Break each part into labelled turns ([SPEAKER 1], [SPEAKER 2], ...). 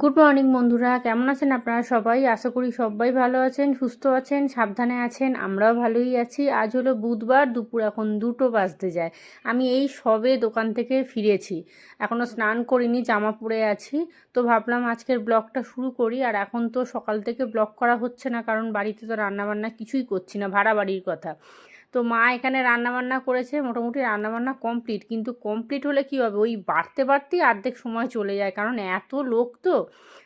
[SPEAKER 1] Good morning বন্ধুরা। কেমন আছেন আপনারা সবাই? আশা করি সবাই ভালো আছেন, সুস্থ আছেন, সাবধানে আছেন, আমরাও ভালোই আছি। আজ হলো বুধবার, দুপুর এখন দুটো বাজতে যায়। আমি এই সবে দোকান থেকে ফিরেছি। এখনও স্নান করিনি, জামা পরে আছি। তো ভাবলাম আজকের ব্লগটা শুরু করি। আর এখন তো সকাল থেকে ব্লগ করা হচ্ছে না, কারণ বাড়িতে তো রান্নাবান্না কিছুই করছি না, ভাড়া বাড়ির কথা। তো মা এখানে রান্নাবান্না করেছে, মোটামুটি রান্নাবান্না কমপ্লিট কিন্তু কমপ্লিট হলে কী হবে? ওই বাড়তে বাড়তেই অর্ধেক সময় চলে যায়, কারণ এত লোক তো।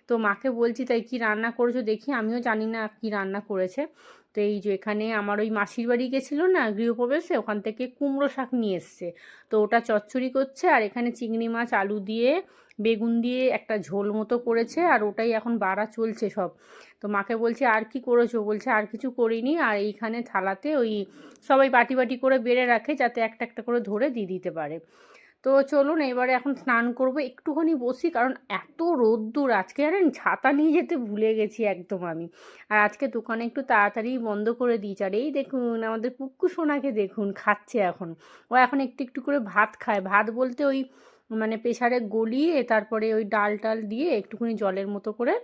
[SPEAKER 1] তো মাকে বলছি, তাই কি রান্না করেছ? দেখি, আমিও জানি না কি রান্না করেছে। তো এই যে এখানে আমার ওই মাসির বাড়ি গেছিল না গৃহপ্রবেশে, ওখান থেকে কুমড়ো শাক নিয়ে এসছে। তো ওটা চচ্চড়ি করছে আর এখানে চিংড়ি মাছ, আলু দিয়ে, বেগুন দিয়ে একটা ঝোল মতো করেছে আর ওটাই এখন বাড়া চলছে সব। তো মাকে বলছে, আর কি করেছ? বলছে, আর কিছু করিনি। আর এইখানে থালাতে ওই সবাই বাটি বাটি করে বেড়ে রাখে যাতে একটা একটা করে ধরে দিয়ে দিতে পারে। তো চলুন এবারে এখন স্নান করব। একটুখানি বসি, কারণ এত রোদ্দুর। আজকে জানেন, ছাতা নিয়ে যেতে ভুলে গেছি একদম আমি। আর আজকে দোকানে একটু তাড়াতাড়ি বন্ধ করে দিয়েছি। আর এই দেখুন, আমাদের পুক্কু সোনাকে দেখুন, খাচ্ছে এখন। ও এখন একটু একটু করে ভাত খায়। ভাত বলতে ওই মানে প্রেশারে গলিয়ে তারপরে ওই ডাল টাল দিয়ে একটুখানি জলের মতো করে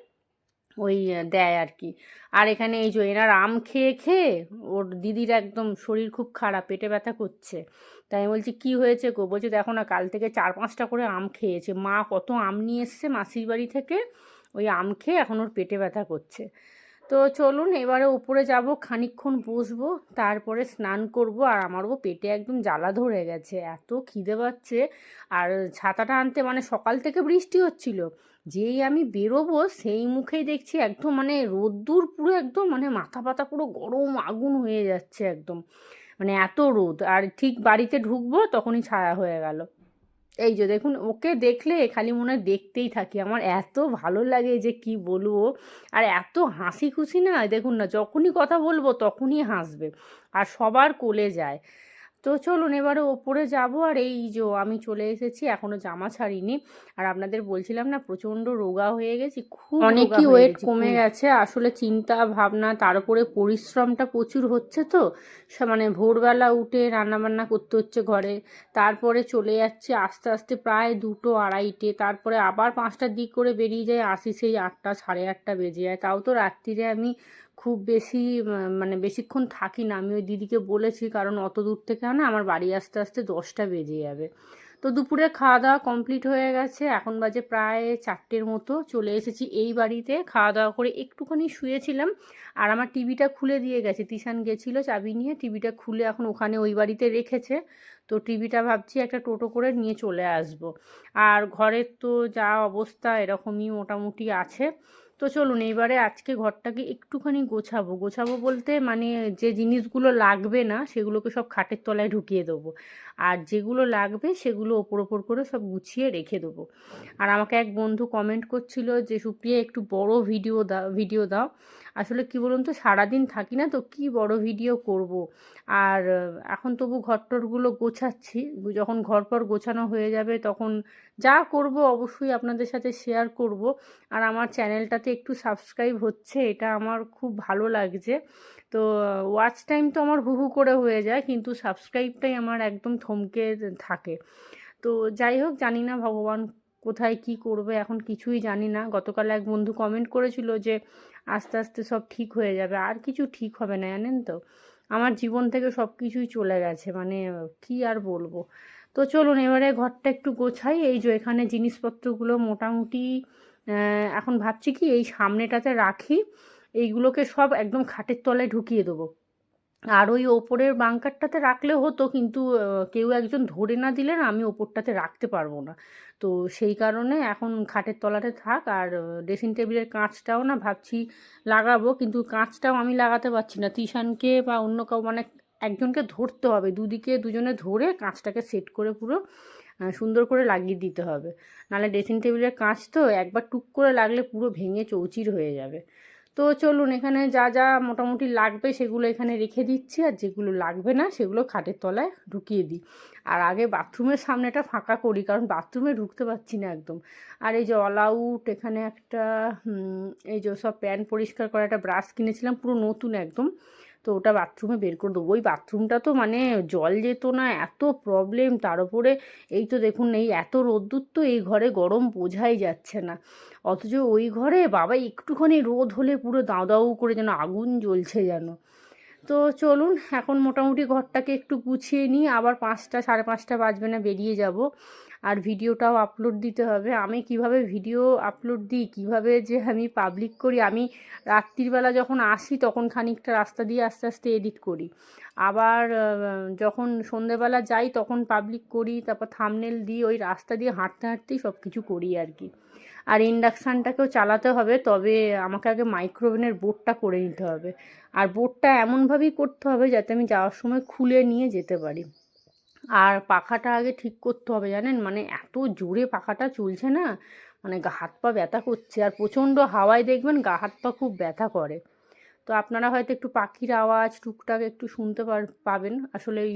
[SPEAKER 1] ওই দেয় আর কি আর এখানে এই যে এনার আম খেয়ে খেয়ে ওর দিদির একদম শরীর খুব খারাপ, পেটে ব্যথা করছে। তাই আমি বলছি, কী হয়েছে গো? বলছে, দেখো না, কাল থেকে চার পাঁচটা করে আম খেয়েছে। মা কত আম নিয়ে এসছে মাসির বাড়ি থেকে, ওই আম খেয়ে এখন ওর পেটে ব্যথা করছে। তো চলুন, এবারে উপরে যাব খানিক্ষণ বসবো, তারপরে স্নান করব। আর আমারও পেটে একদম জ্বালা ধরে গেছে, এত খিদে পাচ্ছে। আর ছাতাটা আনতে মানে সকাল থেকে বৃষ্টি হচ্ছিল। যেই আমি বেরোবো, সেই মুখেই দেখছি একদম মানে রোদ্দুর পুরো একদম মানে মাথা পাতা পুরো গরম আগুন হয়ে যাচ্ছে একদম। মানে এত রোদ, আর ঠিক বাড়িতে ঢুকবো তখনই ছায়া হয়ে গেল। এই যে দেখুন, ওকে দেখলে খালি মনে হয় দেখতেই থাকি। আমার এত ভালো লাগে যে কি বলব, আর এত হাসি খুশি না, দেখুন না, যখনই কথা বলব তখনই হাসবে, আর সবার কোলে যায়। তো চলুন এবারে ওপরে যাব আর এই যে আমি চলে এসেছি এখনও জামা ছাড়িনি। আর আপনাদের বলছিলাম না প্রচণ্ড রোগা হয়ে গেছি খুব অনেকই ওয়েট কমে গেছে আসলে চিন্তা ভাবনা তার উপরে পরিশ্রমটা প্রচুর হচ্ছে তো। মানে ভোরবেলা উঠে রান্নাবান্না করতে হচ্ছে ঘরে তারপরে চলে যাচ্ছে আস্তে আস্তে প্রায় দুটো আড়াইটে তারপরে আবার পাঁচটার দিক করে বেরিয়ে যায় আসি সেই আটটা সাড়ে আটটা বেজে যায়। তাও তো রাত্রিরে আমি খুব বেশি মানে বেশিক্ষণ থাকি না। আমি ওই দিদিকে বলেছি, কারণ অত দূর থেকে না আমার বাড়ি আসতে আসতে দশটা বেজে যাবে। তো দুপুরে খাওয়া দাওয়া কমপ্লিট হয়ে গেছে। এখন বাজে প্রায় চারটের মতো। চলে এসেছি এই বাড়িতে। খাওয়া দাওয়া করে একটুখানি শুয়েছিলাম। আর আমার টিভিটা খুলে দিয়ে গেছে। তিশান গেছিল চাবি নিয়ে। টিভিটা খুলে এখন ওখানে ওই বাড়িতে রেখেছে। তো টিভিটা ভাবছি একটা টোটো করে নিয়ে চলে আসব। আর ঘরের তো যা অবস্থা এরকমই মোটামুটি আছে। তো চলুন এইবারে আজকে ঘরটাকে একটুখানি গোছাবো। গোছাবো বলতে মানে যে জিনিসগুলো লাগবে না, সেগুলোকে সব খাটের তলায় ঢুকিয়ে দেবো। আর যেগুলো লাগবে সেগুলো ওপর ওপর করে সব গুছিয়ে রেখে দেবো। আর আমাকে এক বন্ধু কমেন্ট করছিল যে, সুপ্রিয়া, একটু বড় ভিডিও দাও ভিডিও দাও। আসলে কি বলুন তো, সারাদিন থাকি না তো কি বড় ভিডিও করব। আর এখন তবু ঘরটরগুলো গোছাচ্ছি। যখন ঘর পর গোছানো হয়ে যাবে তখন যা করব অবশ্যই আপনাদের সাথে শেয়ার করব। আর আমার চ্যানেলটাতে একটু সাবস্ক্রাইব হচ্ছে, এটা আমার খুব ভালো লাগছে। তো ওয়াচ টাইম তো আমার হু হু করে হয়ে যায়, কিন্তু সাবস্ক্রাইবটাই আমার একদম থমকে থাকে। তো যাই হোক, জানি না ভগবান কোথায় কি করবে, এখন কিছুই জানি না। গতকাল এক বন্ধু কমেন্ট করেছিল যে, আস্তে আস্তে সব ঠিক হয়ে যাবে, আর কিছু ঠিক হবে না, জানেন তো? আমার জীবন থেকে সব কিছুই চলে গেছে মানে কি আর বলব? তো চলুন, এবারে ঘরটা একটু গোছাই, এই যে এখানে জিনিসপত্রগুলো মোটামুটি এখন ভাবছি কি, এই সামনেটাতে রাখি। এইগুলোকে সব একদম খাটের তলায় ঢুকিয়ে দেবো। আর ওই ওপরের বাঙ্কারটাতে রাখলে হতো, কিন্তু কেউ একজন ধরে না দিলে না আমি ওপরটাতে রাখতে পারব না। তো সেই কারণে এখন খাটের তলাতে থাক, আর ড্রেসিং টেবিলের কাঁচটাও না ভাবছি লাগাবো, কিন্তু কাঁচটাও আমি লাগাতে পারছি না। তিশানকে বা অন্য কাউ মানে একজনকে ধরতে হবে, দুদিকে দুজনে ধরে কাঁচটাকে সেট করে পুরো সুন্দর করে লাগিয়ে দিতে হবে। নাহলে ড্রেসিং টেবিলের কাঁচ তো একবার টুক করে লাগলে পুরো ভেঙে চৌচির হয়ে যাবে। তো চলুন, এখানে যা যা মোটামুটি লাগবে সেগুলো এখানে রেখে দিচ্ছি, আর যেগুলো লাগবে না সেগুলো খাটের তলায় ঢুকিয়ে দিই। আর আগে বাথরুমের সামনেটা ফাঁকা করি, কারণ বাথরুমে ঢুকতে পারছি না একদম। আর এই যে অল আউট এখানে একটা এই যে সব প্যান পরিষ্কার করা একটা ব্রাশ কিনেছিলাম, পুরো নতুন একদম। তো ওটা বাথরুমে বের করে দেবো। ওই বাথরুমটা তো মানে জল যেত না, এত প্রবলেম তার উপরে এই তো দেখুন, এই এত রোদ্দুর তো এই ঘরে গরম বোঝাই যাচ্ছে না। অথচ ওই ঘরে বাবা একটুখানি রোদ হলে পুরো দাও দাও করে যেন আগুন জ্বলছে যেন। তো চলুন, এখন মোটামুটি ঘরটাকে একটু গুছিয়ে নিই। আবার পাঁচটা, সাড়ে পাঁচটা বাজবে না, বেরিয়ে যাব। আর ভিডিওটাও আপলোড দিতে হবে। আমি কীভাবে ভিডিও আপলোড দিই, কীভাবে যে আমি পাবলিক করি, আমি রাত্রিবেলা যখন আসি তখন খানিকটা রাস্তা দিয়ে আস্তে আস্তে এডিট করি। আবার যখন সন্ধেবেলা যাই তখন পাবলিক করি, তারপর থামনেল দিই, ওই রাস্তা দিয়ে হাঁটতে হাঁটতেই সব কিছু করি আর কি। আর ইন্ডাকশানটাকেও চালাতে হবে, তবে আমাকে আগে মাইক্রোওভেনের বোর্ডটা করে নিতে হবে। আর বোর্ডটা এমনভাবেই করতে হবে যাতে আমি যাওয়ার সময় খুলে নিয়ে যেতে পারি। আর পাখাটা আগে ঠিক করতে হবে জানেন? মানে এত জোরে পাখাটা চলছে না মানে গা হাত পা ব্যথা করছে আর প্রচণ্ড হাওয়ায় দেখবেন গা হাত পা খুব ব্যথা করে। তো আপনারা হয়তো একটু পাখির আওয়াজ টুকটাক একটু শুনতে পাবেন। আসলে এই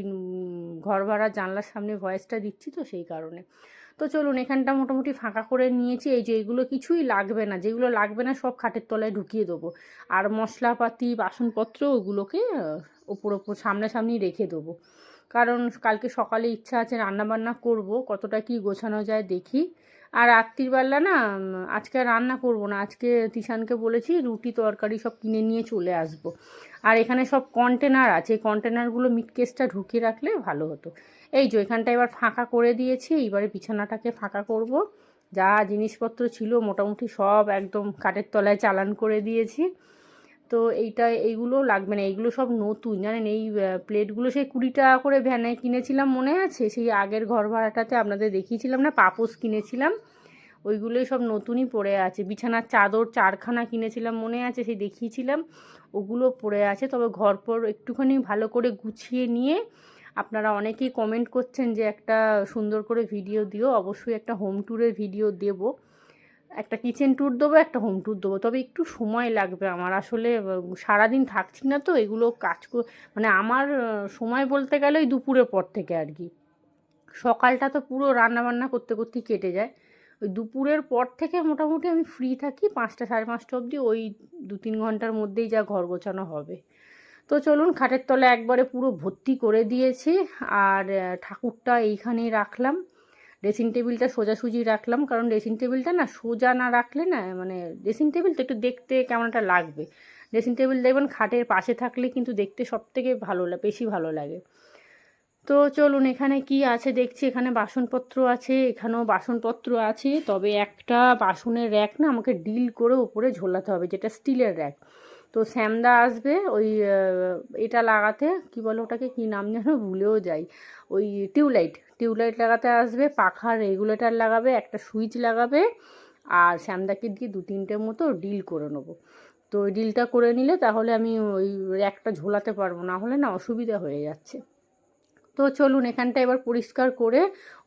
[SPEAKER 1] ঘর ভাড়া জানলার সামনে ভয়েসটা দিচ্ছি তো সেই কারণে। তো চলুন এখানটা মোটামুটি ফাঁকা করে নিয়েছি। এই যে এইগুলো কিছুই লাগবে না, যেগুলো লাগবে না সব খাটের তলায় ঢুকিয়ে দেবো। আর মশলাপাতি, বাসনপত্র ওগুলোকে ওপর ওপর সামনাসামনি রেখে দেবো। কারণ কালকে সকালে ইচ্ছা আছে রান্নাবান্না করব, কতটা কি গোছানো যায় দেখি। আর রাত্রিবেলা না আজকে রান্না করব না, আজকে তিশানকে বলেছি রুটি, তরকারি সব কিনে নিয়ে চলে আসব। আর এখানে সব কন্টেনার আছে কন্টেনারগুলো মিটকেসটা ঢুকিয়ে রাখলে ভালো হতো। এই যে, এখানটা এবার ফাঁকা করে দিয়েছি, এইবারে বিছানাটাকে ফাঁকা করব। যা জিনিসপত্র ছিল মোটামুটি সব একদম কাঠের তলায় চালান করে দিয়েছি। তো এইটা, এইগুলো লাগবে না এইগুলো সব নতুন, জানেন? এই প্লেটগুলো সেই কুড়ি টাকা করে ভ্যানে কিনেছিলাম, মনে আছে? সেই আগের ঘর ভাড়াটাতে আপনাদের দেখিয়েছিলাম না? পাপোস কিনেছিলাম। ওইগুলোই সব নতুনই পড়ে আছে। বিছানার চাদর চারখানা কিনেছিলাম, মনে আছে? সেই দেখিয়েছিলাম। ওগুলো পড়ে আছে। তবে ঘর পর একটুখানি ভালো করে গুছিয়ে নিয়ে আপনারা অনেকেই কমেন্ট করছেন যে একটা সুন্দর করে ভিডিও দিও। অবশ্যই একটা হোম ট্যুরের ভিডিও দেবো। একটা কিচেন ট্যুর দেবো, একটা হোম ট্যুর দেবো। তবে একটু সময় লাগবে আমার। আসলে সারাদিন থাকছি না তো, এগুলো কাজ মানে আমার সময় বলতে গেলে ওই দুপুরের পর থেকে আর কি। সকালটা তো পুরো রান্নাবান্না করতে করতেই কেটে যায়। ওই দুপুরের পর থেকে মোটামুটি আমি ফ্রি থাকি পাঁচটা সাড়ে পাঁচটা অবধি, ওই দু তিন ঘণ্টার মধ্যেই যা ঘর গোছানো হবে। তো চলুন, খাটের তলে একবারে পুরো ভর্তি করে দিয়েছি। আর ঠাকুরটা এইখানেই রাখলাম। ড্রেসিং টেবিলটা সোজাসুজি রাখলাম, কারণ ড্রেসিং টেবিলটা না সোজা না রাখলে না মানে ড্রেসিং টেবিলটা একটু দেখতে কেমন একটা লাগবে। ড্রেসিং টেবিল দেখবেন খাটের পাশে থাকলে কিন্তু দেখতে সব থেকে ভালো লাগে বেশি ভালো লাগে। তো চলুন, এখানে কি আছে দেখছি? এখানে বাসনপত্র আছে, এখানেও বাসনপত্র আছে, তবে একটা বাসনের র্যাক না আমাকে ডিল করে উপরে ঝোলাতে হবে, যেটা স্টিলের র্যাক তো শ্যামদা আসবে, ওই এটা লাগাতে, কি বলে ওটাকে, কী নাম যেন ভুলেও যাই, ওই টিউবলাইট টিউবলাইট লাগাতে আসবে পাখার রেগুলেটার লাগাবে, একটা সুইচ লাগাবে আর শ্যামদাকে দিয়ে দু তিনটের মতো ডিল করে নেব। তো ওই ডিলটা করে নিলে তাহলে আমি ওই র্যাকটা ঝোলাতে পারব, না হলে না অসুবিধা হয়ে যাচ্ছে। তো চলুন এখানটা এবার পরিষ্কার করে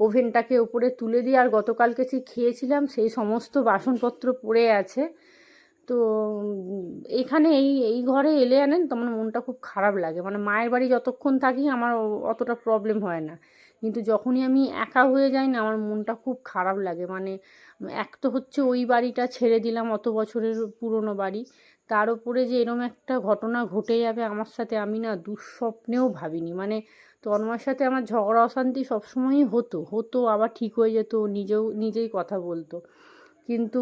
[SPEAKER 1] ওভেনটাকে ওপরে তুলে দিয়ে আর গতকালকে সেই খেয়েছিলাম সেই সমস্ত বাসনপত্র পড়ে আছে। তো এখানে এই এই ঘরে এলে আনেন, তো মনটা খুব খারাপ লাগে। মানে মায়ের বাড়ি যতক্ষণ থাকি আমার অতটা প্রবলেম হয় না। কিন্তু যখনই আমি একা হয়ে যাই না, আমার মনটা খুব খারাপ লাগে। মানে এক তো হচ্ছে ওই বাড়িটা ছেড়ে দিলাম অত বছরের পুরনো বাড়ি। তার উপরে যে এরম একটা ঘটনা ঘটে যাবে আমার সাথে আমি না দুঃস্বপ্নেও ভাবিনি। মানে তন্মার সাথে আমার ঝগড়া অশান্তি সবসময়ই হতো হতো, আবার ঠিক হয়ে যেত, নিজেও, নিজেই কথা বলতো। কিন্তু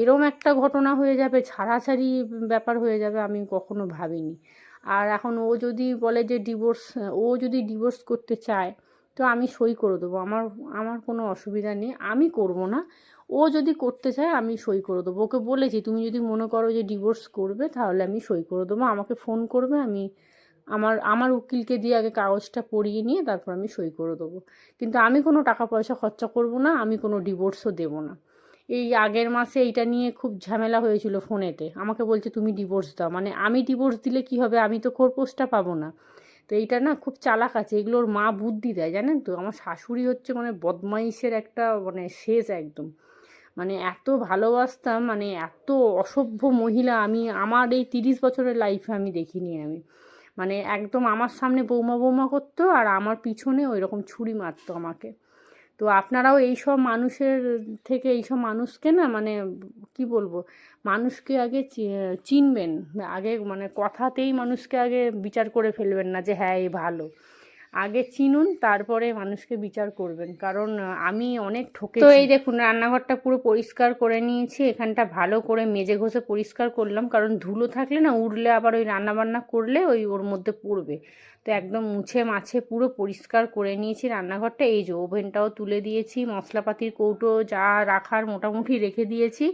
[SPEAKER 1] এরম একটা ঘটনা হয়ে যাবে, ছাড়াছাড়ি ব্যাপার হয়ে যাবে আমি কখনো ভাবিনি। আর এখন ও যদি বলে যে ডিভোর্স ও যদি ডিভোর্স করতে চায় তো আমি সই করে দেবো। আমার আমার কোনো অসুবিধা নেই। আমি করব না। ও যদি করতে চায়, আমি সই করে দেবো। ওকে বলেছি, তুমি যদি মনে করো যে ডিভোর্স করবে, তাহলে আমি সই করে দেবো। আমাকে ফোন করবে, আমি আমার আমার উকিলকে দিয়ে আগে কাগজটা পড়িয়ে নিয়ে তারপর আমি সই করে দেবো। কিন্তু আমি কোনো টাকা পয়সা খরচা করব না, আমি কোনো ডিভোর্সও দেবো না। এই আগের মাসে এইটা নিয়ে খুব ঝামেলা হয়েছিল ফোনেতে আমাকে বলছে, তুমি ডিভোর্স দাও। মানে আমি ডিভোর্স দিলে কি হবে? আমি তো খোরপোশটা পাবো না। তো এইটা না খুব চালাক আছে। এগুলোর মা বুদ্ধি দেয়, জানেন তো? আমার শাশুড়ি হচ্ছে মানে বদমাইশের একটা মানে শেষ একদম। মানে এত ভালোবাসতাম মানে এত অসভ্য মহিলা আমি, আমার এই তিরিশ বছরের লাইফে আমি দেখিনি আমি। মানে একদম আমার সামনে বৌমা বৌমা করতো আর আমার পিছনে ওই রকম ছুরি মারতো আমাকে। তো আপনারাও এই সব মানুষের থেকে এই সব মানুষকে না মানে কি বলব, মানুষকে আগে চিনবেন। আগে মানে কথাতেই মানুষকে আগে বিচার করে ফেলবেন না যে হ্যাঁ এই ভালো। আগে চিনুন, তারপরে মানুষকে বিচার করবেন। কারণ আমি অনেক ঠকে তো এই দেখুন, রান্নাঘরটা পুরো পরিষ্কার করে নিয়েছি, এখানটা ভালো করে মেজে ঘষে পরিষ্কার করলাম। কারণ ধুলো থাকলে না, উড়লে আবার ওই রান্না বান্না করলে ওই ওর মধ্যে পড়বে। তো একদম মুছে মাছে পুরো পরিষ্কার করে নিয়েছি রান্নাঘরটা। এই যে ওভেনটাও তুলে দিয়েছি, মশলাপাতির কৌটো যা রাখার মোটামুটি রেখে দিয়েছি।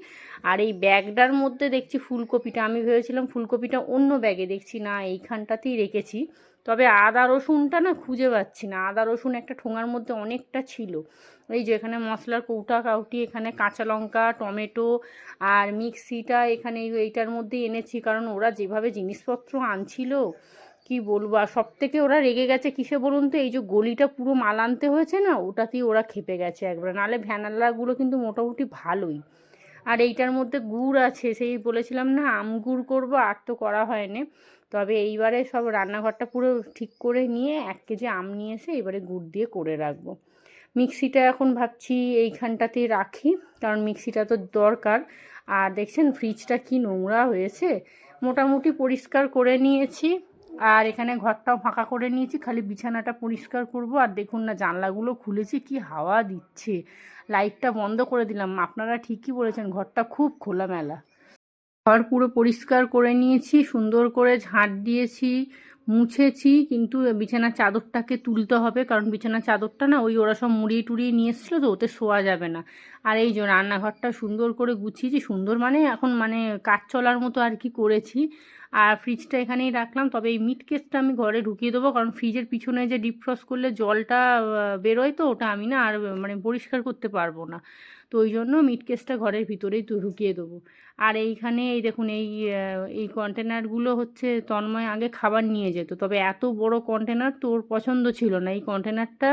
[SPEAKER 1] আর এই ব্যাগটার মধ্যে দেখছি ফুলকপিটা। আমি ভেবেছিলাম ফুলকপিটা অন্য ব্যাগে দেখছি, না এইখানটাতেই রেখেছি। তবে আদা রসুনটা না খুঁজে পাচ্ছি না। আদা রসুন একটা ঠোঙার মধ্যে অনেকটা ছিল। এই যে এখানে মশলার কৌটা, কাউটি, এখানে কাঁচা লঙ্কা, টমেটো আর মিক্সিটা এখানে এই- এইটার মধ্যে এনেছি। কারণ ওরা যেভাবে জিনিসপত্র আনছিল, কি বলব? আর সব থেকে ওরা রেগে গেছে কিসে বলুন তো? এই যে গলিটা পুরো মাল আনতে হয়েছে না, ওটাতেই ওরা খেপে গেছে একবার। নাহলে ভ্যানালাগুলো কিন্তু মোটামুটি ভালোই। আর এইটার মধ্যে গুড় আছে, সেই বলেছিলাম না, আম গুড় করব, আর তো করা হয়নি। তবে এইবারে সব রান্নাঘরটা পুরো ঠিক করে নিয়ে এক কেজি আম নিয়ে এসে এবারে গুড় দিয়ে করে রাখব। মিক্সিটা এখন ভাবছি এইখানটাতেই রাখি, কারণ মিক্সিটা তো দরকার। আর দেখছেন ফ্রিজটা কি নোংরা হয়েছে। মোটামুটি পরিষ্কার করে নিয়েছি, আর এখানে ঘরটাও ফাঁকা করে নিয়েছি, খালি বিছানাটা পরিষ্কার করব। আর দেখুন না, জানলাগুলো খুলেছি, কি হাওয়া দিচ্ছে। লাইটটা বন্ধ করে দিলাম। আপনারা ঠিকই বলেছেন, ঘরটা খুব খোলামেলা। ঘর পুরো পরিষ্কার করে নিয়েছি, সুন্দর করে ঝাঁট দিয়েছি, মুছেছি, কিন্তু বিছানার চাদরটাকে তুলতে হবে, কারণ বিছানার চাদরটা না ওই ওরা সব মুড়িয়ে টুড়িয়ে নিয়ে এসেছিল তো, ওতে শোয়া যাবে না। আর এই যে রান্নাঘরটা সুন্দর করে গুছিয়েছি, সুন্দর মানে এখন মানে কাজ চলার মতো আর কি করেছি। আর ফ্রিজটা এখানেই রাখলাম, তবে এই মিট কেসটা আমি ঘরে ঢুকিয়ে দেবো, কারণ ফ্রিজের পিছনে যে ডিপফ্রস্ট করলে জলটা বেরোয় তো, ওটা আমি না আর মানে পরিষ্কার করতে পারব না। তো ওই জন্য মিট কেসটা ঘরের ভিতরেই তো ঢুকিয়ে দেবো। আর এইখানে এই দেখুন, এই এই কন্টেনারগুলো হচ্ছে তন্ময় আগে খাবার নিয়ে যেত, তবে এত বড় কন্টেনার তোর পছন্দ ছিল না। এই কন্টেনারটা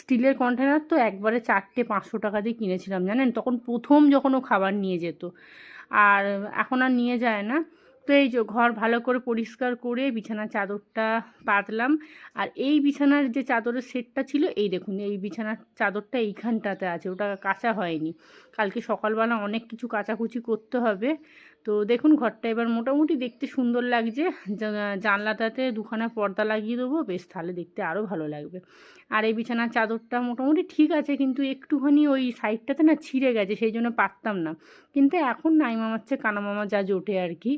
[SPEAKER 1] স্টিলের কন্টেনার তো একবারে চারটে পাঁচশো টাকা দিয়ে কিনেছিলাম, জানেন? তখন প্রথম যখন ও খাবার নিয়ে যেত। আর এখন আর নিয়ে যায় না। তো এই যে ঘর ভালো করে পরিষ্কার করে বিছানার চাদরটা পাতলাম। আর এই বিছানার যে চাদরের সেটটা ছিল, এই দেখুন, এই বিছানার চাদরটা এইখানটাতে আছে, ওটা কাঁচা হয়নি। কালকে সকালবেলা অনেক কিছু কাচাকুচি করতে হবে। তো দেখুন, ঘরটা এবার মোটামুটি দেখতে সুন্দর লাগছে। জানলাটাতে দুখানা পর্দা লাগিয়ে দেবো, বেশ তাহলে দেখতে আরও ভালো লাগবে। আর এই বিছানার চাদরটা মোটামুটি ঠিক আছে, কিন্তু একটুখানি ওই সাইডটাতে না ছিঁড়ে গেছে, সেই জন্য পারতাম না। কিন্তু এখন নাই মামার চেয়ে কানা মামা যা জোটে আর কি।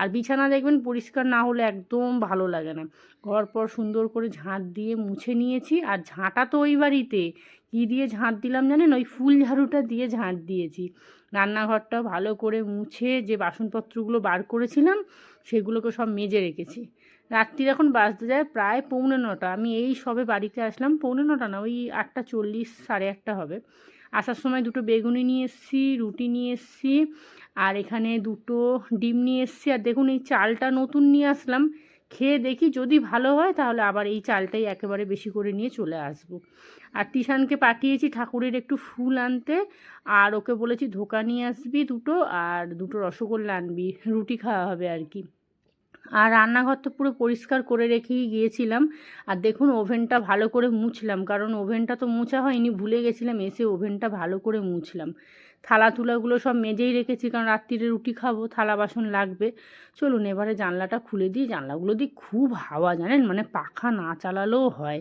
[SPEAKER 1] আর বিছানা দেখবেন, পরিষ্কার না হলে একদম ভালো লাগে না। ঘর পর সুন্দর করে ঝাঁট দিয়ে মুছে নিয়েছি, আর ঝাঁটা তো ওই বাড়িতে। কী দিয়ে ঝাঁট দিলাম জানেন? ওই ফুল ঝাড়ুটা দিয়ে ঝাঁট দিয়েছি। রান্নাঘরটা ভালো করে মুছে যে বাসনপত্রগুলো বার করেছিলাম, সেগুলোকে সব মেজে রেখেছি। রাত্রির এখন বাজতে যায় প্রায় পৌনে নটা। আমি এই সবে বাড়িতে আসলাম, পৌনে নটা না, ওই আটটা চল্লিশ, সাড়ে আটটা হবে। আসার সময় দুটো বেগুনি নিয়ে এসেছি, রুটি নিয়ে এসেছি, আর এখানে দুটো ডিম নিয়ে এসেছি। আর দেখুন এই চালটা নতুন নিয়ে আসলাম। খেয়ে দেখি যদি ভালো হয় তাহলে আবার এই চালটাই একেবারে বেশি করে নিয়ে চলে আসব। আর তিশানকে পাঠিয়েছি ঠাকুরের একটু ফুল আনতে, আর ওকে বলেছি ধোকা নিয়ে আসবি দুটো, আর দুটো রসগোল্লা আনবি, রুটি খাওয়া হবে আর কি। আর রান্নাঘর তো পুরো পরিষ্কার করে রেখেই গিয়েছিলাম, আর দেখুন ওভেনটা ভালো করে মুছলাম, কারণ ওভেনটা তো মোছা হয়নি, ভুলে গেছিলাম, এসে ওভেনটা ভালো করে মুছলাম। থালা তুলাগুলো সব মেজেই রেখেছি, কারণ রাত্রিরে রুটি খাব, থালা বাসন লাগবে। চলুন, এবারে জানলাটা খুলে দিই। জানলাগুলো দিয়ে খুব হাওয়া, জানেন? মানে পাখা না চালালেও হয়।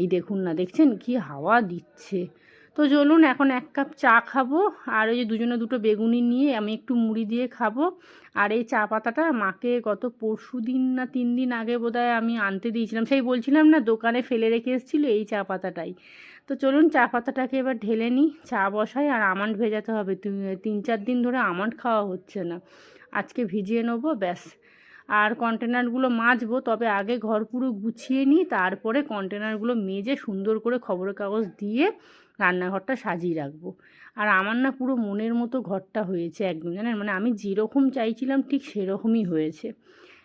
[SPEAKER 1] এই দেখুন না, দেখছেন? কি হাওয়া দিচ্ছে। তো চলুন, এখন এক কাপ চা খাব, আর ওই যে দুজনে দুটো বেগুনি নিয়ে আমি একটু মুড়ি দিয়ে খাব। আর এই চা পাতাটা মাকে গত পরশু দিন না তিন দিন আগে বোধহয় আমি আনতে দিয়েছিলাম। সেই বলছিলাম না, দোকানে ফেলে রেখে এসেছিল এই চা পাতাটাই। তো চলুন চা পাতাটাকে এবার ঢেলে নিই। চা বসাই আর আমন্ড ভেজাতে হবে। তিন- তিন, চার দিন ধরে আমন্ড খাওয়া হচ্ছে না। আজকে ভিজিয়ে নেব, ব্যাস। আর কন্টেনারগুলো মাজবো, তবে আগে ঘর পুরো গুছিয়ে নিই, তারপরে কন্টেনারগুলো মেজে সুন্দর করে খবরের কাগজ দিয়ে রান্নাঘরটা সাজিয়ে রাখব। আর আমার না পুরো মনের মতো ঘরটা হয়েছে একদম, জানেন? মানে আমি যেরকম চাইছিলাম, ঠিক সেরকমই হয়েছে।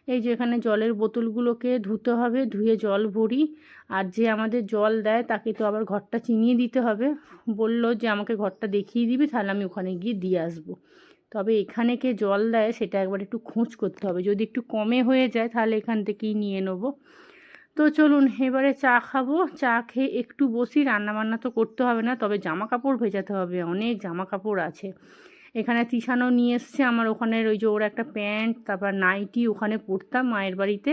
[SPEAKER 1] এই যে এখানে জলের বোতলগুলোকে ধুতে হবে, ধুয়ে জল ভরি। আর যে আমাদের জল দেয় তাকে তো আবার ঘরটা চিনিয়ে দিতে হবে। বলল যে আমাকে ঘরটা দেখিয়ে দিবি, তাহলে আমি ওখানে গিয়ে দিয়ে আসব। তবে এখানে কে জল দেয় সেটা একবার একটু খোঁজ করতে হবে। যদি একটু কমে হয়ে যায় তাহলে এখান থেকেই নিয়ে নেব। তো চলুন, এবারে চা খাব। চা খেয়ে একটু বসি, রান্নাবান্না তো করতে হবে না, তবে জামা কাপড় ভেজাতে হবে। অনেক জামা কাপড় আছে। এখানে তিশানও নিয়ে এসছে আমার ওখানের ওই যে ওর একটা প্যান্ট, তারপর নাইটি ওখানে পরতাম মায়ের বাড়িতে।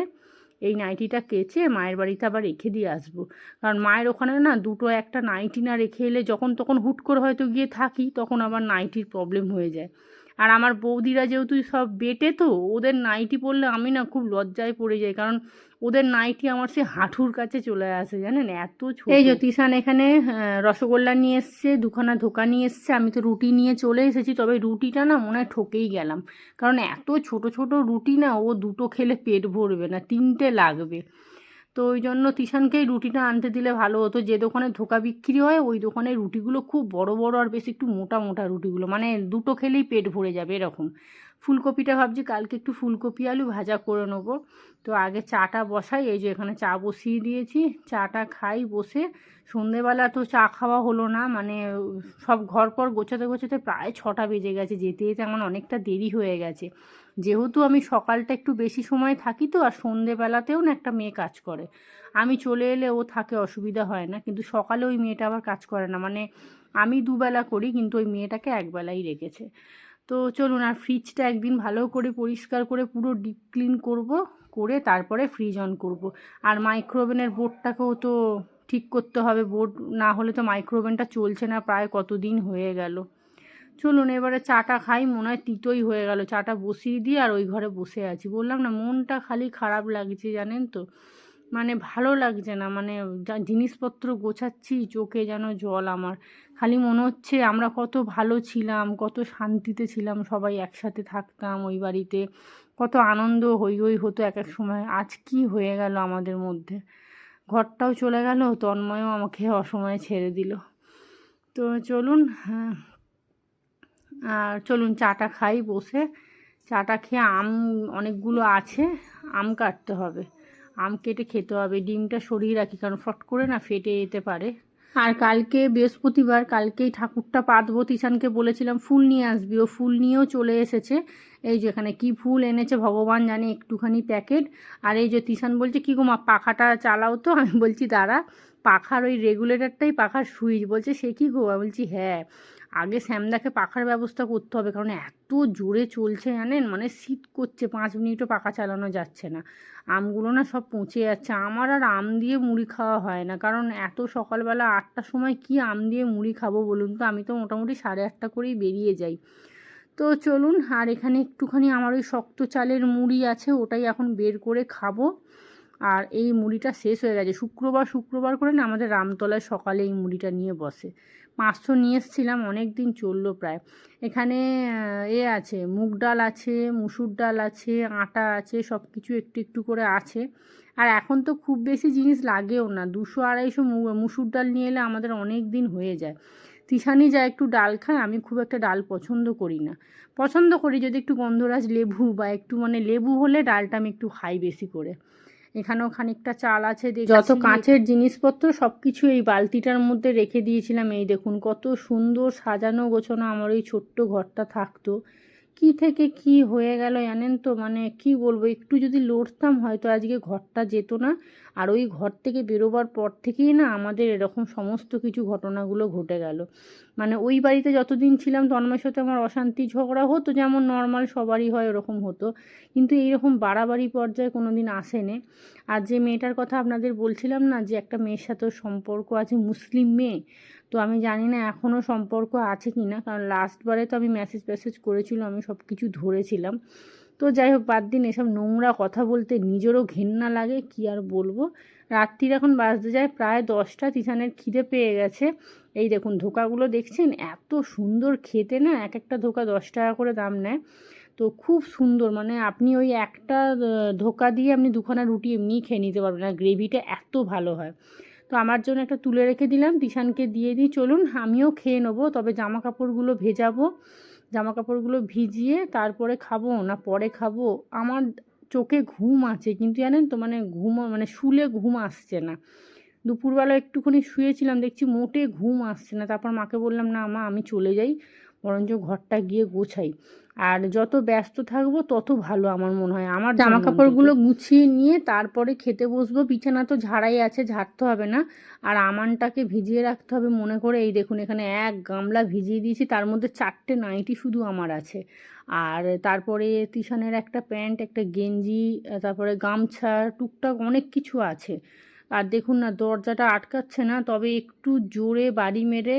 [SPEAKER 1] এই নাইটিটা কেচে মায়ের বাড়িতে আবার রেখে দিয়ে আসব। কারণ মায়ের ওখানে না দুটো একটা নাইটি না রেখে এলে যখন তখন হুট করে হয়তো গিয়ে থাকি, তখন আবার নাইটির প্রবলেম হয়ে যায়। আর আমার বৌদিরা যেহেতু সব বেটে তো, ওদের নাইটি পরলে আমি না খুব লজ্জায় পড়ে যাই। কারণ ওদের নাইটি আমার সে হাঁটুর কাছে চলে আসে, জানেন? এত এই যে তিশান এখানে রসগোল্লা নিয়ে এসছে, দুখানা ধোকা নিয়ে এসছে, আমি তো রুটি নিয়ে চলে এসেছি, তবে রুটিটা না মনে হয় ঠকেই গেলাম। কারণ এত ছোট ছোট রুটি না, ও দুটো খেলে পেট ভরবে না, তিনটে লাগবে। তো ওই জন্য তিশানকেই রুটিটা আনতে দিলে ভালো হতো। যে দোকানে ধোকা বিক্রি হয়, ওই দোকানে রুটিগুলো খুব বড় বড় আর বেশ একটু মোটা মোটা রুটিগুলো। মানে দুটো খেলেই পেট ভরে যাবে এরকম। ফুলকপিটা ভাবছি কালকে একটু ফুলকপি আলু ভাজা করে নেব। তো আগে চাটা বসাই, এই যে এখানে চা বসিয়ে দিয়েছি। চাটা খাই, বসে সন্ধেবেলা তো চা খাওয়া হলো না মানে সব ঘর পর গোছাতে গোছাতে প্রায় ছটা বেজে গেছে, যেতে যেতে আমার অনেকটা দেরি হয়ে গেছে। যেহেতু আমি সকালটা একটু বেশি সময় থাকি তো, আর সন্ধেবেলাতেও না একটা মেয়ে কাজ করে। আমি চলে এলে ও থাকে অসুবিধা হয় না, কিন্তু সকালে ওই মেয়েটা আবার কাজ করে না। মানে আমি দুবেলা করি, কিন্তু ওই মেয়েটাকে একবেলাই রেখেছে। তো চলুন আর ফ্রিজটা একদিন ভালো করে পরিষ্কার করে পুরো ডিপ ক্লিন করব, করে তারপরে ফ্রিজ অন করব। আর মাইক্রোওভেনের বোর্ডটাকেও তো ঠিক করতে হবে বোর্ড না হলে তো মাইক্রোওভেনটা চলছে না, প্রায় কতদিন হয়ে গেল। চলুন এবারে চাটা খাই, মনে হয় তিতই হয়ে গেল। চাটা বসিয়ে দিয়ে আর ওই ঘরে বসে আছি। বললাম না, মনটা খালি খারাপ লাগছে, জানেন তো? মানে ভালো লাগছে না মানে জিনিসপত্র গোছাচ্ছি, চোখে যেন জল আমার। খালি মনে হচ্ছে আমরা কত ভালো ছিলাম, কত শান্তিতে ছিলাম, সবাই একসাথে থাকতাম ওই বাড়িতে। কত আনন্দ হই হই হতো এক এক সময়। আজ কি হয়ে গেল আমাদের মধ্যে? ঘরটাও চলে গেল, তন্ময়ও আমাকে অসময়ে ছেড়ে দিল। তো চলুন হ্যাঁ আর চলুন চাটা খাই বসে। চাটা খেয়ে আম অনেকগুলো আছে, আম কাটতে হবে। আম কেটে খেতে হবে, ডিমটা সরিয়ে রাখি, কারণ ফট করে না ফেটে যেতে পারে। আর কালকে বৃহস্পতিবার, কালকেই ঠাকুরটা পাতবো তিশানকে বলেছিলাম, ফুল নিয়ে আসবি। ও ফুল নিয়েও চলে এসেছে। এই যে এখানে কী ফুল এনেছে ভগবান জানে, একটুখানি প্যাকেট। আর এই যে তিশান বলছে, কী গো মা, পাখাটা চালাও তো? আমি বলছি, দাঁড়া, পাখার ওই রেগুলেটরটাই পাখার সুইচ। বলছে, সে কী গো? বলছি হ্যাঁ। আগে শ্যামদাকে পাখার ব্যবস্থা করতে হবে, কারণ এত জোরে চলছে, জানেন? মানে শীত করছে, পাঁচ মিনিটও পাখা চালানো যাচ্ছে না। আমগুলো না সব পচে যাচ্ছে। আমার আর আম দিয়ে মুড়ি খাওয়া হয় না, কারণ এত সকালবেলা আটটার সময় কি আম দিয়ে মুড়ি খাব বলুন তো? আমি তো মোটামুটি সাড়ে আটটা করেই বেরিয়ে যাই। তো চলুন, আর এখানে একটুখানি আমার ওই শক্ত চালের মুড়ি আছে, ওটাই এখন বের করে খাব। আর এই মুড়িটা শেষ হয়ে গেছে। শুক্রবার শুক্রবার করে না আমাদের রামতলায় সকালে এই মুড়িটা নিয়ে বসে। পাঁচশো নিয়ে এসেছিলাম অনেক দিন চলল প্রায়। এখানে এ আছে, মুগ ডাল আছে, মুসুর ডাল আছে, আটা আছে সব কিছু একটু একটু করে আছে। আর এখন তো খুব বেশি জিনিস লাগেও না। দুশো আড়াইশো মুসুর ডাল নিয়ে এলে আমাদের অনেক দিন হয়ে যায়। তিশানি যা একটু ডাল খায়, আমি খুব একটা ডাল পছন্দ করি না। পছন্দ করি যদি একটু গন্ধরাজ লেবু বা একটু মানে লেবু হলে ডালটা আমি একটু খাই বেশি করে। এখানেও খানিকটা চাল আছে যত কাঁচের জিনিসপত্র সব কিছু এই বালতিটার মধ্যে রেখে দিয়েছিলাম। এই দেখুন, কত সুন্দর সাজানো গোছানো আমার ওই ছোট্ট ঘরটা থাকতো। কি থেকে কি হয়ে গেল জানেন তো? মানে কি বলব, একটু যদি লড়তাম হয়তো আজকে ঘরটা যেত না। আর ওই ঘর থেকে বেরোবার পর থেকেই না আমাদের এরকম সমস্ত কিছু ঘটনাগুলো ঘটে গেল। মানে ওই বাড়িতে যতদিন ছিলাম তন্ময়ের সাথে আমার অশান্তি ঝগড়া হতো, যেমন নর্মাল সবারই হয় ওরকম হতো। কিন্তু এইরকম বাড়াবাড়ি পর্যায়ে কোনো দিন আসেনি। আর যে মেয়েটার কথা আপনাদের বলছিলাম না, যে একটা মেয়ের সাথেও সম্পর্ক আছে, মুসলিম মেয়ে, তো আমি জানি না এখনও সম্পর্ক আছে কি না, কারণ লাস্টবারে তো আমি মেসেজ ফ্যাসেজ করেছিলাম আমি সব কিছু ধরেছিলাম। তো যাই হোক, বাদ দিন, এসব নোংরা কথা বলতে নিজেরও ঘেন্না লাগে, কি আর বলব? রাত্রির এখন বাজতে যায়, প্রায় দশটা। তিথানের খিদে পেয়ে গেছে। এই দেখুন, ধোকাগুলো দেখছেন? এত সুন্দর খেতে না, এক একটা ধোকা দশ টাকা করে দাম নেয়। তো খুব সুন্দর মানে আপনি ওই একটা ধোকা দিয়ে আপনি দুখানা রুটি এমনিই খেয়ে নিতে পারবেন আর গ্রেভিটা এত ভালো হয়। তো আমার জন্য একটা তুলে রেখে দিলাম, তিশানকে দিয়ে দিই। চলুন, আমিও খেয়ে নেব, তবে জামা কাপড়গুলো ভেজাবো। জামা কাপড়গুলো ভিজিয়ে তারপরে খাব না পরে খাব? আমার চোখে ঘুম আছে, কিন্তু জানেন তো মানে ঘুম মানে শুলে ঘুম আসছে না। দুপুরবেলা একটুখানি শুয়েছিলাম, দেখছি মোটে ঘুম আসছে না, তারপর মাকে বললাম, না মা, আমি চলে যাই, বরঞ্চ ঘরটা গিয়ে গোছাই। আর যত ব্যস্ত থাকব তত ভালো আমার মনে হয়। আমার জামা কাপড়গুলো গুছিয়ে নিয়ে তারপরে খেতে বসবো। বিছানা তো ঝাড়াই আছে ঝাড়তে হবে না। আর আমানটাকে ভিজিয়ে রাখতে হবে মনে করে। এই দেখুন এখানে এক গামলা ভিজিয়ে দিয়েছি। তার মধ্যে চারটে নাইটি শুধু আমার আছে। আর তারপরে তিশানের একটা প্যান্ট একটা গেঞ্জি তারপরে গামছা টুকটাক অনেক কিছু আছে। আর দেখুন না, দরজাটা আটকাচ্ছে না, তবে একটু জোরে বাড়ি মেরে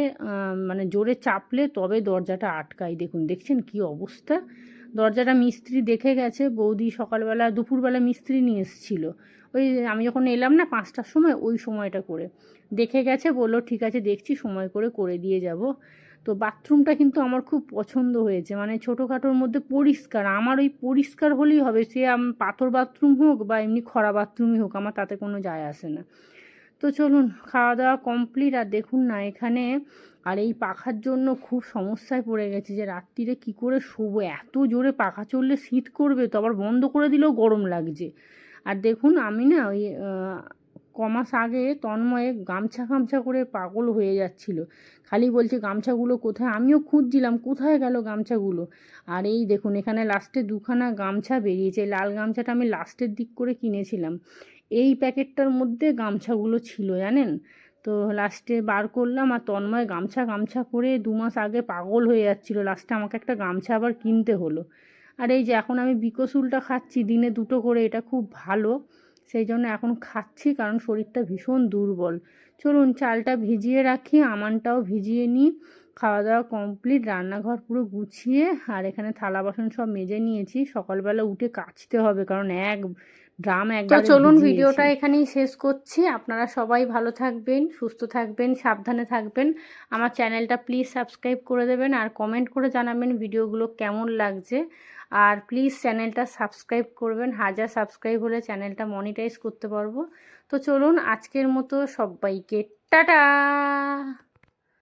[SPEAKER 1] মানে জোরে চাপলে তবে দরজাটা আটকায়। দেখুন, দেখছেন কি অবস্থা? দরজাটা মিস্ত্রি দেখে গেছে, বৌদি সকালবেলা, দুপুরবেলা মিস্ত্রি নিয়ে এসেছিল। ওই আমি যখন এলাম না পাঁচটার সময়, ওই সময়টা করে। দেখে গেছে, বলল, ঠিক আছে, দেখছি, সময় করে করে দিয়ে যাব। তো বাথরুমটা কিন্তু আমার খুব পছন্দ হয়েছে। মানে ছোটোখাটোর মধ্যে পরিষ্কার, আমার ওই পরিষ্কার হলেই হবে। সে পাথর বাথরুম হোক বা এমনি খরা বাথরুমই হোক, আমার তাতে কোনো যায় আসে না। তো চলুন খাওয়া দাওয়া কমপ্লিট আর দেখুন না এখানে। আর এই পাখার জন্য খুব সমস্যায় পড়ে গেছে যে রাত্রিরে কি করে শোবো? এত জোরে পাখা চললে শীত করবে তো আবার বন্ধ করে দিলেও গরম লাগছে। আর দেখুন আমি না ওই কমাস আগে তন্ময়ে গামছা গামছা করে পাগল হয়ে যাচ্ছিল। খালি বলছে, গামছাগুলো কোথায়? আমিও খুঁজছিলাম, কোথায় গেল গামছাগুলো? আর এই দেখুন, এখানে লাস্টে দুখানা গামছা বেরিয়েছে। লাল গামছাটা আমি লাস্টের দিক করে কিনেছিলাম। এই প্যাকেটটার মধ্যে গামছাগুলো ছিল, জানেন? তো লাস্টে বার করলাম আর তন্ময় গামছা গামছা করে দু মাস আগে পাগল হয়ে যাচ্ছিল। লাস্টে আমাকে একটা গামছা আবার কিনতে হলো। আর এই যে, এখন আমি বিকসুলটা খাচ্ছি, দিনে দুটো করে, এটা খুব ভালো। সেই জন্য এখন খাচ্ছি কারণ শরীরটা ভীষণ দুর্বল। চলুন চালটা ভিজিয়ে রাখি আমানটাও ভিজিয়ে নিই। খাওয়া দাওয়া কমপ্লিট রান্নাঘর পুরো গুছিয়ে আর এখানে থালা বাসন সব মেজে নিয়েছি। সকালবেলা উঠে কাচতে হবে কারণ এক ড্রাম একবার চলুন ভিডিওটা এখানেই শেষ করছি। আপনারা সবাই ভালো থাকবেন সুস্থ থাকবেন সাবধানে থাকবেন। আমার চ্যানেলটা প্লিজ সাবস্ক্রাইব করে দেবেন আর কমেন্ট করে জানাবেন ভিডিওগুলো কেমন লাগছে। আর প্লিজ চ্যানেলটা সাবস্ক্রাইব করবেন। হাজার সাবস্ক্রাইব হলে চ্যানেলটা মনিটাইজ করতে পারব। তো চলুন আজকের মতো সবাইকে টাটা!